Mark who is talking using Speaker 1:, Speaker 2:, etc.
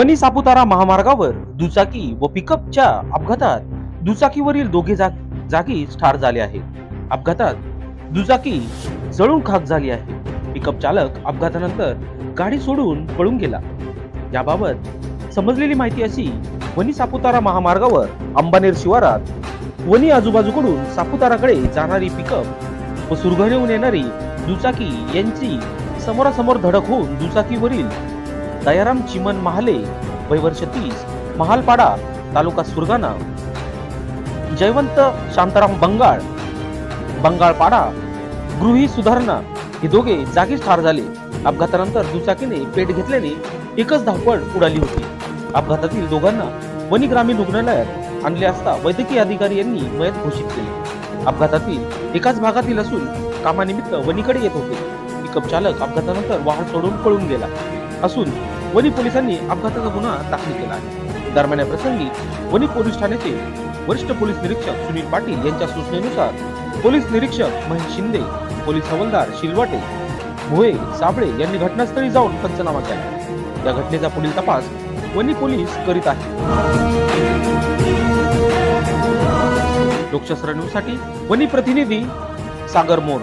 Speaker 1: वणी सापुतारा महामार्गावर दुचाकी व पिकअपच्या अपघातात दुचाकीवरील दोघे जा जागीच ठार झाले आहेत. अपघातात दुचाकी जळून खाक झाली आहे. पिकअप चालक अपघातानंतर गाडी सोडून पळून गेला. याबाबत समजलेली माहिती अशी वणी सापुतारा महामार्गावर अंबानेर शिवारात वणी आजूबाजूकडून सापुताराकडे जाणारी पिकअप व सुरघरेहून येणारी दुचाकी यांची समोरासमोर धडक होऊन दुचाकीवरील दयाराम चिमन महाले वयवर्ष तीस महालपाडा तालुका सुरगाणा. जयवंत शांताराम बंगाळ बंगाळपाडा. गृही सुधारणा हे दोघे जागीच ठार झाले. अपघातानंतर दुचाकीने पेट घेतल्याने एकच धावपळ उडाली होती. अपघातातील दोघांना वणी ग्रामीण रुग्णालयात आणले असता वैद्यकीय अधिकारी यांनी मयत घोषित केले. अपघातातील एकाच भागातील असून कामानिमित्त वणीकडे येत होते. पिकअप चालक अपघातानंतर वाहन सोडून पळून गेला. असून वणी पोलिसांनी अपघाताचा गुन्हा दाखल केला आहे. दरम्यान या प्रसंगी वणी पोलीस ठाण्याचे वरिष्ठ पोलीस निरीक्षक सुनील पाटील यांच्या सूचनेनुसार पोलीस निरीक्षक महेश शिंदे पोलीस हवालदार शिलवाटे भोये साबळे यांनी घटनास्थळी जाऊन पंचनामा केला. या घटनेचा पुढील तपास वणी पोलीस करीत आहेत. लोकशास्त्र न्यूजसाठी वणी प्रतिनिधी सागर मोर.